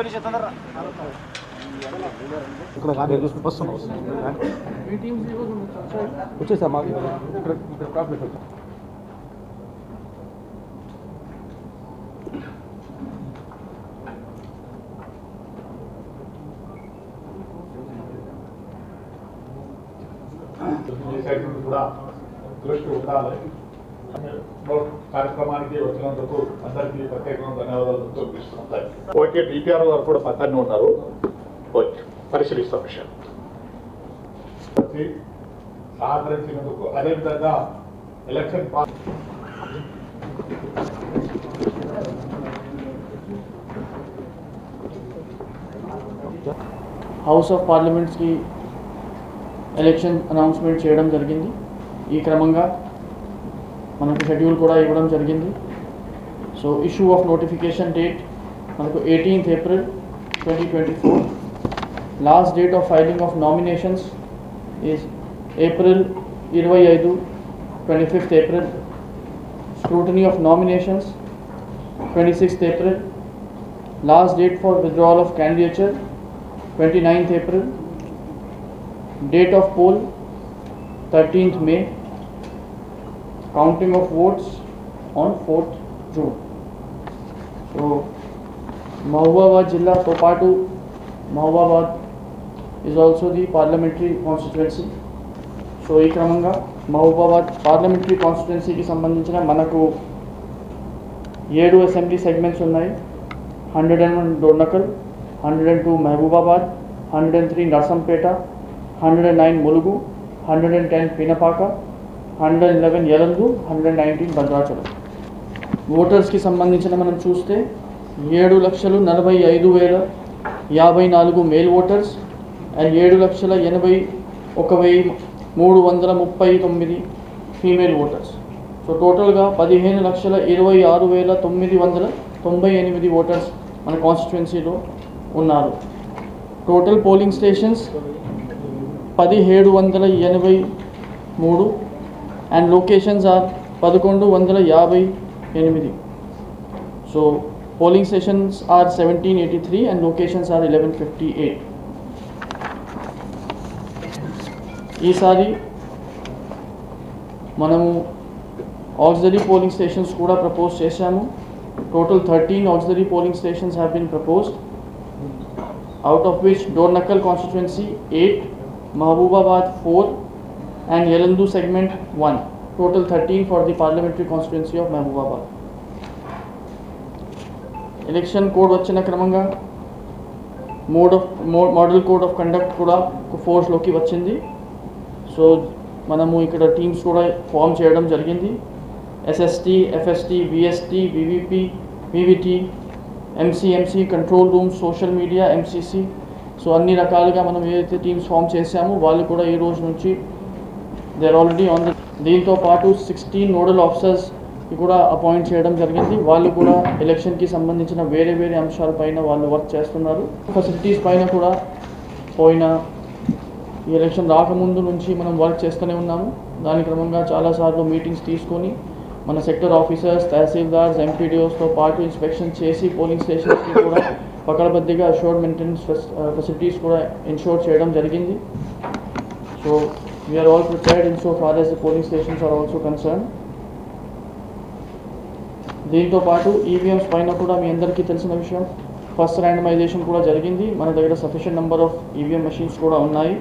ఒక్క నిమిషం తొందర ఇక్కడ కానీ చూసుకుని వస్తున్నాం వస్తున్నాం వచ్చేసా మాకు ఇక్కడ ఇక్కడ క్రాప్ పెట్టారు చేసేటువంటి కూడా దృష్టి ఉండాలి కార్యక్రమానికి వచ్చినందుకు అందరికీ ప్రత్యేకంగా ధన్యవాదాలు చూపిస్తున్నాం ఓకే డిపిఆర్ గారు కూడా పక్కనే ఉన్నారు. ఓకే పరిశీలిస్తాం విషయం. సహకరించినందుకు అదేవిధంగా ఎలక్షన్ హౌస్ ఆఫ్ పార్లమెంట్స్కి ఎలక్షన్ అనౌన్స్మెంట్ చేయడం జరిగింది. ఈ క్రమంగా మనకు షెడ్యూల్ కూడా ఇవ్వడం జరిగింది. So issue of notification date మనకు eighteenth April twenty twenty four last date of filing of nominations is April ఇరవై ఐదు twenty fifth April scrutiny of nominations twenty sixth April last date for withdrawal of candidature twenty ninth April date of poll thirteenth May counting of votes on 4th June. So Mahabubabad జిల్లాతో పాటు Mahabubabad is also the parliamentary constituency so ఈ క్రమంగా Mahabubabad parliamentary కాన్స్టిట్యువెన్సీకి సంబంధించిన మనకు ఏడు assembly segments ఉన్నాయి hundred and one Dornakal hundred and two Mahabubabad hundred and three Narsampet hundred and nine Mulugu hundred and ten Pinapaka hundred and eleven Yellandu hundred nineteen Bhadrachalam. ఓటర్స్కి సంబంధించిన మనం చూస్తే ఏడు లక్షలు నలభై ఐదు వేల యాభై నాలుగు మేల్ ఓటర్స్ అండ్ ఏడు లక్షల ఎనభై ఒక వెయ్యి మూడు వందల ముప్పై తొమ్మిది ఫీమేల్ ఓటర్స్. సో టోటల్గా పదిహేను లక్షల ఇరవై ఆరు వేల తొమ్మిది వందల తొంభై ఎనిమిది ఓటర్స్ మన కాన్స్టిట్యువెన్సీలో ఉన్నారు. టోటల్ పోలింగ్ స్టేషన్స్ పదిహేడు వందల ఎనభై మూడు అండ్ లొకేషన్స్ ఆర్ పదకొండు వందల యాభై ఎనిమిది so polling stations are seventeen eighty three and locations are eleven fifty eight ఈసారి మనము ఆక్సిలరీ పోలింగ్ స్టేషన్స్ కూడా ప్రపోజ్ చేశాము. Total thirteen auxiliary polling stations have been proposed out of which Dornakal constituency 8, Mahbubabad 4 and Yelandu segment 1. Total 13 for the parliamentary constituency of Mahbubabad. Election code వచ్చిన క్రమంగా mode of model code of conduct కూడా ఫోర్స్లోకి వచ్చింది so మనము ఇక్కడ teams కూడా form చేయడం జరిగింది SST FST VST VVP VVT MCMC control room social media MCC so అన్ని రకాలుగా మనం ఏదైతే టీమ్స్ ఫామ్ చేశామో వాళ్ళు కూడా ఈ రోజు నుంచి they are already on the దీంతో పాటు సిక్స్టీన్ నోడల్ ఆఫీసర్స్ కూడా అపాయింట్ చేయడం జరిగింది. వాళ్ళు కూడా ఎలక్షన్కి సంబంధించిన వేరే వేరే అంశాలపైన వాళ్ళు వర్క్ చేస్తున్నారు. ఫెసిలిటీస్ పైన కూడా పోయిన ఈ ఎలక్షన్ రాకముందు నుంచి మనం వర్క్ చేస్తూనే ఉన్నాము. దాని క్రమంగా చాలాసార్లు మీటింగ్స్ తీసుకొని మన సెక్టర్ ఆఫీసర్స్ తహసీల్దార్స్ ఎంపీడీఓస్తో పాటు ఇన్స్పెక్షన్ చేసి పోలింగ్ స్టేషన్స్కి కూడా పకడబద్దిగా అష్యూర్డ్ మెయింటెనెన్స్ ఫెసిలిటీస్ కూడా ఇన్షోర్ చేయడం జరిగింది. So We are all in so as the polling polling are also concerned. Concern దీంతో పాటు ఈవీఎంస్ పైన కూడా మీ అందరికీ తెలిసిన విషయం ఫస్ట్ ర్యాండమైజేషన్ కూడా జరిగింది. మన దగ్గర sufficient number of EVM machines కూడా ఉన్నాయి.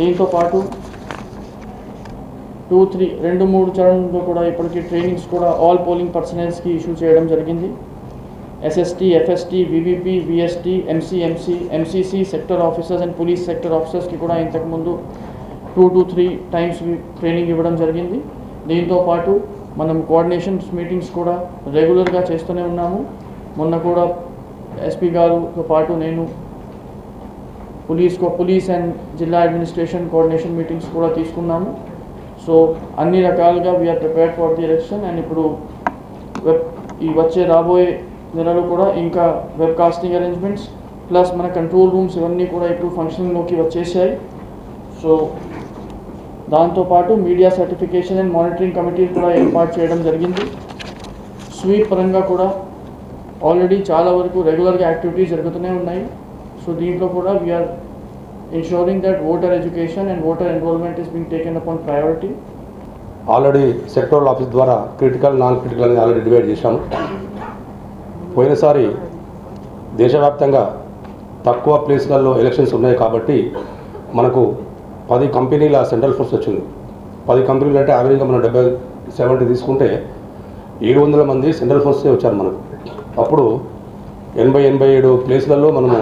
దీంతో పాటు టూ త్రీ రెండు మూడు చరణంలో కూడా ఇప్పటికీ ట్రైనింగ్స్ కూడా ఆల్ పోలింగ్ పర్సనల్స్కి ఇష్యూ చేయడం జరిగింది. SST FST VVP VST MCMC MCC sector officers and police sector ఆఫీసర్స్కి కూడా ఇంతకుముందు two to three times training ఇవ్వడం జరిగింది. దీంతో పాటు మనం కోఆర్డినేషన్స్ మీటింగ్స్ కూడా రెగ్యులర్గా చేస్తూనే ఉన్నాము. మొన్న కూడా ఎస్పీ గారుతో పాటు నేను పోలీస్ పోలీస్ అండ్ జిల్లా అడ్మినిస్ట్రేషన్ కోఆర్డినేషన్ మీటింగ్స్ కూడా తీసుకున్నాము. సో అన్ని రకాలుగా we are prepared for the election and ఇప్పుడు ఈ వచ్చే రాబోయే నెలలో కూడా ఇంకా వెబ్కాస్టింగ్ అరేంజ్మెంట్స్ ప్లస్ మన కంట్రోల్ రూమ్స్ ఇవన్నీ కూడా ఇప్పుడు ఫంక్షన్లోకి వచ్చేసాయి. సో దాంతోపాటు media certification and monitoring committee కూడా ఏర్పాటు చేయడం జరిగింది. స్వీప్ పరంగా కూడా ఆల్రెడీ చాలా వరకు రెగ్యులర్గా యాక్టివిటీస్ జరుగుతూనే ఉన్నాయి. సో దీంట్లో కూడా we are ensuring that voter education and voter enrollment is being taken upon priority. Already sectoral office ద్వారా క్రిటికల్ నాన్ క్రిటికల్ అనేది ఆల్రెడీ డివైడ్ చేశాము. పోయినసారి దేశవ్యాప్తంగా తక్కువ ప్లేస్లలో ఎలక్షన్స్ ఉన్నాయి కాబట్టి మనకు పది కంపెనీల సెంట్రల్ ఫోర్స్ వచ్చింది. పది కంపెనీలు అంటే యావరేజ్గా మనం డెబ్బై సెవెంటీ తీసుకుంటే ఏడు వందల మంది సెంట్రల్ ఫోర్సే వచ్చారు మనకు. అప్పుడు ఎనభై ఎనభై ఏడు ప్లేస్లలో మనము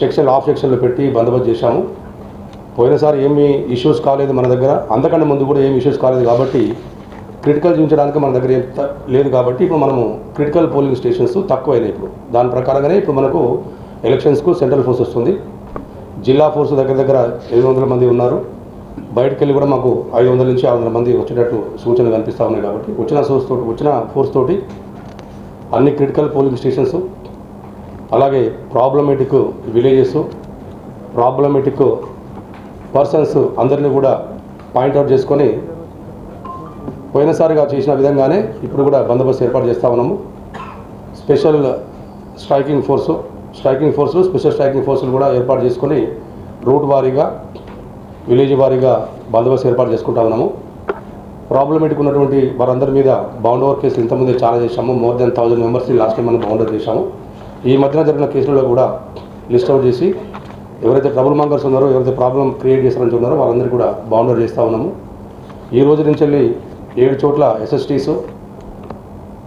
సెక్షన్ ఆఫ్ సెక్షన్లు పెట్టి బందోబస్తు చేశాము. పోయినసారి ఏమి ఇష్యూస్ కాలేదు మన దగ్గర. అంతకంటే ముందు కూడా ఏమి ఇష్యూస్ కాలేదు కాబట్టి క్రిటికల్ చూపించడానికి మన దగ్గర లేదు కాబట్టి ఇప్పుడు మనము క్రిటికల్ పోలింగ్ స్టేషన్స్ తక్కువైనాయి ఇప్పుడు. దాని ప్రకారంగానే ఇప్పుడు మనకు ఎలక్షన్స్కు సెంట్రల్ ఫోర్స్ వస్తుంది. జిల్లా ఫోర్స్ దగ్గర దగ్గర ఎనిమిది వందల మంది ఉన్నారు. బయటకు వెళ్ళి కూడా మాకు ఐదు వందల నుంచి ఆరు వందల మంది వచ్చేటట్టు సూచనలు కనిపిస్తూ ఉన్నాయి కాబట్టి వచ్చిన సోర్స్ తోటి వచ్చిన ఫోర్స్ తోటి అన్ని క్రిటికల్ పోలింగ్ స్టేషన్స్ అలాగే ప్రాబ్లమేటిక్ విలేజెస్ ప్రాబ్లమేటిక్ పర్సన్స్ అందరినీ కూడా పాయింట్అవుట్ చేసుకొని పోయినసారిగా చేసిన విధంగానే ఇప్పుడు కూడా బందోబస్తు ఏర్పాటు చేస్తూ ఉన్నాము. స్పెషల్ స్ట్రైకింగ్ ఫోర్సు స్ట్రైకింగ్ ఫోర్సులు స్పెషల్ స్ట్రైకింగ్ ఫోర్సులు కూడా ఏర్పాటు చేసుకొని రూట్ వారీగా విలేజ్ వారీగా బందోబస్తు ఏర్పాటు చేసుకుంటా ఉన్నాము. ప్రాబ్లమేటిక్ ఉన్నటువంటి వారందరి మీద బౌండ్ ఓవర్ కేసులు ఇంతకుముందే చాలా చేశాము. మోర్ దెన్ థౌజండ్ మెంబర్స్ని లాస్ట్ టైం మనం బౌండ్ చేశాము. ఈ మధ్యన జరిగిన కేసులలో కూడా లిస్ట్ అవుట్ చేసి ఎవరైతే ట్రబుల్ మాంగర్స్ ఉన్నారో ఎవరైతే ప్రాబ్లం క్రియేట్ చేస్తారని ఉన్నారో వాళ్ళందరూ కూడా బౌండర్ చేస్తూ ఉన్నాము. ఈ రోజు నుంచి వెళ్ళి ఏడు చోట్ల SSTs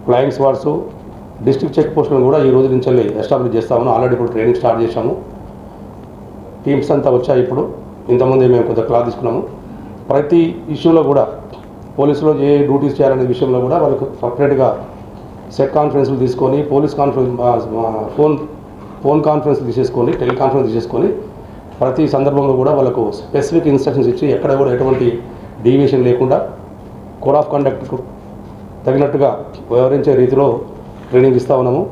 flying squads district check పోస్టులను కూడా ఈ రోజు నుంచి వెళ్ళి ఎస్టాబ్లిష్ చేస్తాము. ఆల్రెడీ ఇప్పుడు ట్రైనింగ్ స్టార్ట్ చేశాము. టీమ్స్ అంతా వచ్చాయి ఇప్పుడు. ఇంతకుముందే మేము కొంత క్లాస్ తీసుకున్నాము. ప్రతి ఇష్యూలో కూడా పోలీసులో ఏ డ్యూటీస్ చేయాలనే విషయంలో కూడా వాళ్ళకు సపరేట్గా సెట్ కాన్ఫరెన్స్లు తీసుకొని police conference phone phone conference తీసేసుకొని టెలికాన్ఫరెన్స్ తీసేసుకొని ప్రతి సందర్భంలో కూడా వాళ్ళకు స్పెసిఫిక్ ఇన్స్ట్రక్షన్స్ ఇచ్చి ఎక్కడ కూడా ఎటువంటి డీవియేషన్ లేకుండా కోడ్ ఆఫ్ కండక్ట్కు తగినట్టుగా వ్యవహరించే రీతిలో ట్రైనింగ్ ఇస్తూ ఉన్నాము.